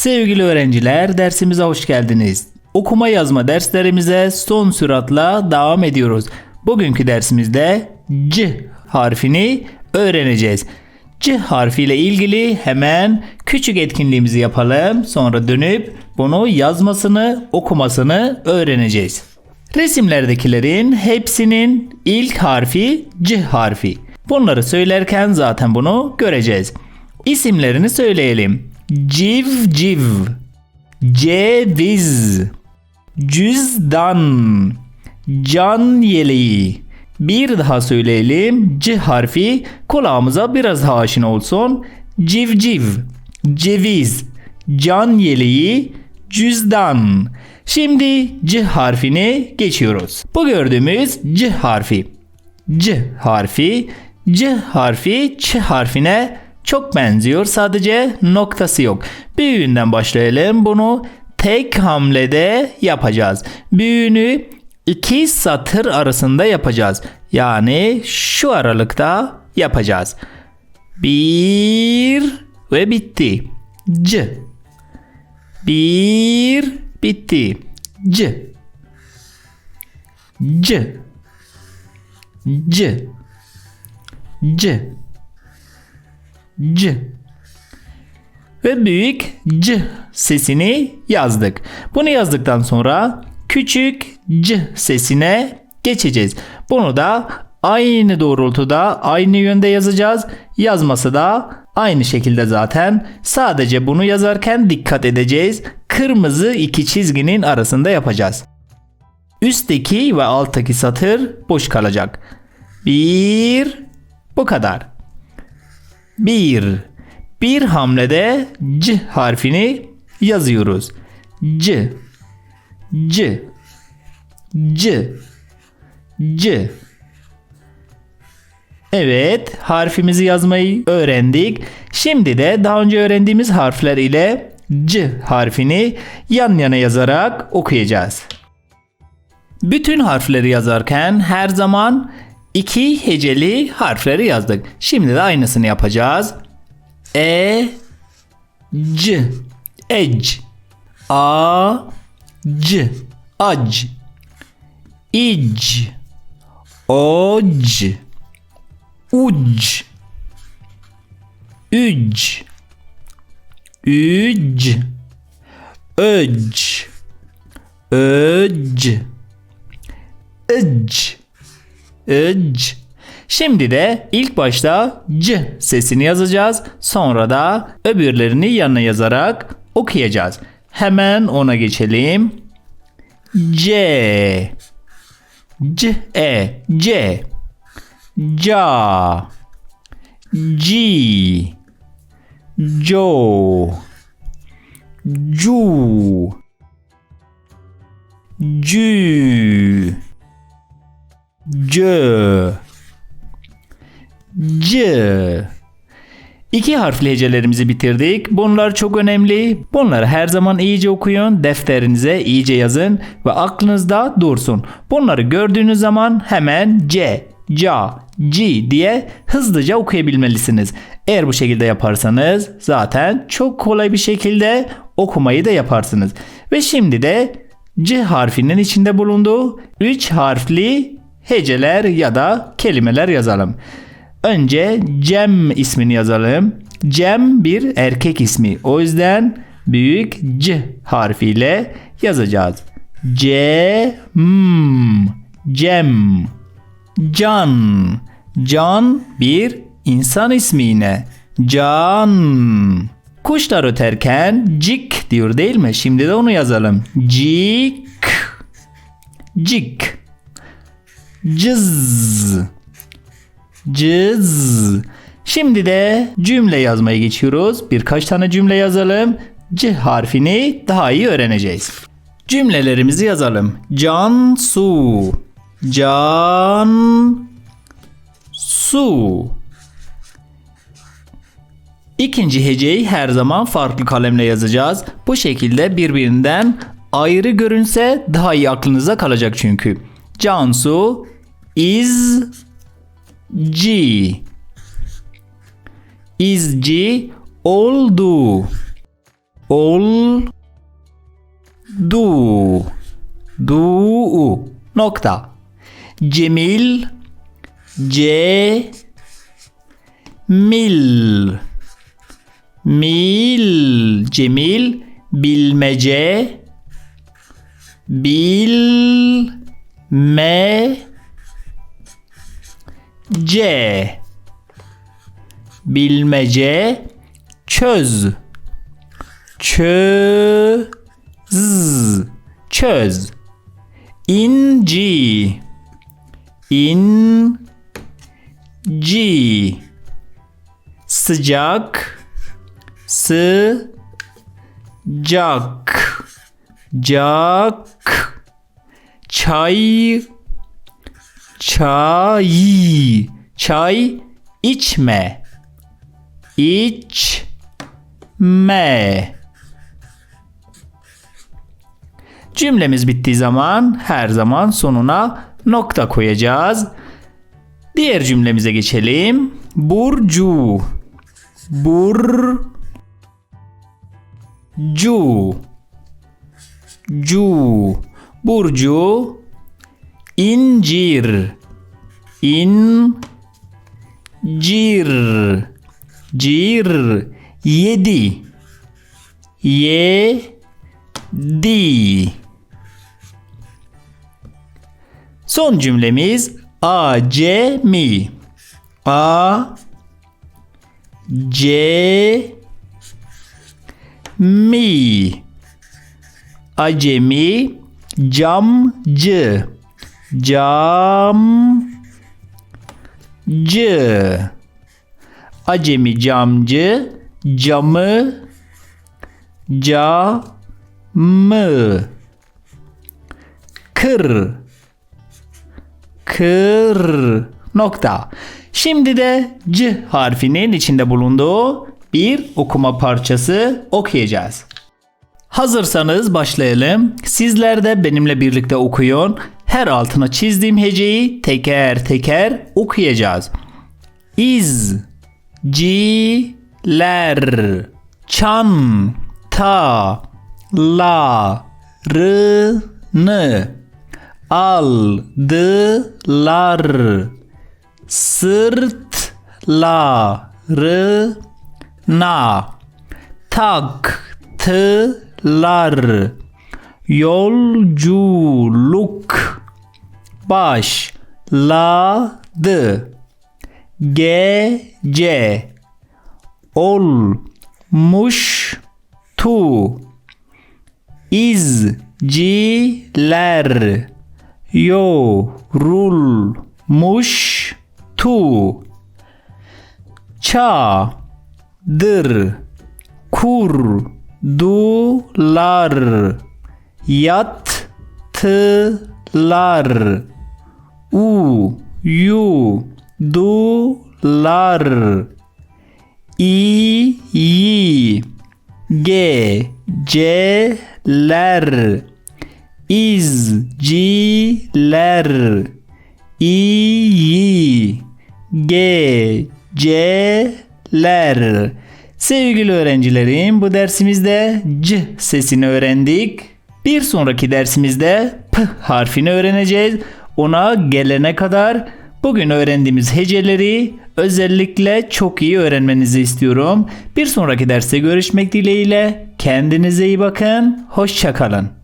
Sevgili öğrenciler dersimize hoş geldiniz. Okuma yazma derslerimize son süratla devam ediyoruz. Bugünkü dersimizde C harfini öğreneceğiz. C harfiyle ilgili hemen küçük etkinliğimizi yapalım. Sonra dönüp bunu yazmasını, okumasını öğreneceğiz. Resimlerdekilerin hepsinin ilk harfi C harfi. Bunları söylerken zaten bunu göreceğiz. İsimlerini söyleyelim. Civciv, ceviz, cüzdan, can yeleği. Bir daha söyleyelim. C harfi kulağımıza biraz daha aşina olsun. Civciv, ceviz, can yeleği, cüzdan. Şimdi C harfini geçiyoruz. Bu gördüğümüz C harfi. C harfi, C harfi Ç harfine çok benziyor. Sadece noktası yok. Büyüğünden başlayalım. Bunu tek hamlede yapacağız. Büyüğünü iki satır arasında yapacağız. Yani şu aralıkta yapacağız. Bir ve bitti. C. Bir bitti. C. C. C. C. C. Ve büyük C sesini yazdık. Bunu yazdıktan sonra küçük C sesine geçeceğiz. Bunu da aynı doğrultuda, aynı yönde yazacağız. Yazması da aynı şekilde zaten. Sadece bunu yazarken dikkat edeceğiz. Kırmızı iki çizginin arasında yapacağız. Üstteki ve alttaki satır boş kalacak. Bir, bu kadar. Bir. Bir hamlede C harfini yazıyoruz. C. C. C. C. Evet, harfimizi yazmayı öğrendik. Şimdi de daha önce öğrendiğimiz harfler ile C harfini yan yana yazarak okuyacağız. Bütün harfleri yazarken her zaman iki heceli harfleri yazdık. Şimdi de aynısını yapacağız. E C. Ec. A C. Ac. İc. Oc. Uc. Üc. Üc. Öc. Öc. Öc Öc. Şimdi de ilk başta C sesini yazacağız. Sonra da öbürlerini yanına yazarak okuyacağız. Hemen ona geçelim. C C E C Ca G Jo Cu Cü C C İki harfli hecelerimizi bitirdik. Bunlar çok önemli. Bunları her zaman iyice okuyun. Defterinize iyice yazın ve aklınızda dursun. Bunları gördüğünüz zaman hemen C, Ca, G diye hızlıca okuyabilmelisiniz. Eğer bu şekilde yaparsanız zaten çok kolay bir şekilde okumayı da yaparsınız. Ve şimdi de C harfinin içinde bulunduğu 3 harfli heceler ya da kelimeler yazalım. Önce Cem ismini yazalım. Cem bir erkek ismi. O yüzden büyük C harfiyle yazacağız. C M Cem Can Can bir insan ismi yine. Can Kuşlar öterken cik diyor değil mi? Şimdi de onu yazalım. Cik Cik Cız Cız. Şimdi de cümle yazmaya geçiyoruz. Birkaç tane cümle yazalım. C harfini daha iyi öğreneceğiz. Cümlelerimizi yazalım. Can su. Can su. İkinci heceyi her zaman farklı kalemle yazacağız. Bu şekilde birbirinden ayrı görünse daha iyi aklınıza kalacak çünkü. Cansu is G izci oldu. ol du. Du nokta. Cemil c mil mil. Cemil bilmece bil me c. Bilmece çöz. Çöz. Çöz. İnci. İnci. Sıcak. Sıcak. Cak çay çay çay içme içme Cümlemiz bittiği zaman her zaman sonuna nokta koyacağız. Diğer cümlemize geçelim. Burcu. Bur cu cu burcu incir. İn cir. Cir yedi. Ye di Son cümlemiz acemi a c mi acemi camcı. Camcı. Acemi camcı camı camı. Kır. Kır. Nokta. Şimdi de C harfinin içinde bulunduğu bir okuma parçası okuyacağız. Hazırsanız başlayalım. Sizler de benimle birlikte okuyun. Her altına çizdiğim heceyi teker teker okuyacağız. İz, ciler, çan, ta, la, rı, nı aldılar sırtlarına taktılar yolculuk başladı. Gece olmuştu. İzciler yorulmuştu. Çadır kurdular. Yattılar. Uyudular. İyi geceler izciler iyi geceler Sevgili öğrencilerim bu dersimizde C sesini öğrendik. Bir sonraki dersimizde P harfini öğreneceğiz. Ona gelene kadar bugün öğrendiğimiz heceleri özellikle çok iyi öğrenmenizi istiyorum. Bir sonraki derste görüşmek dileğiyle kendinize iyi bakın. Hoşçakalın.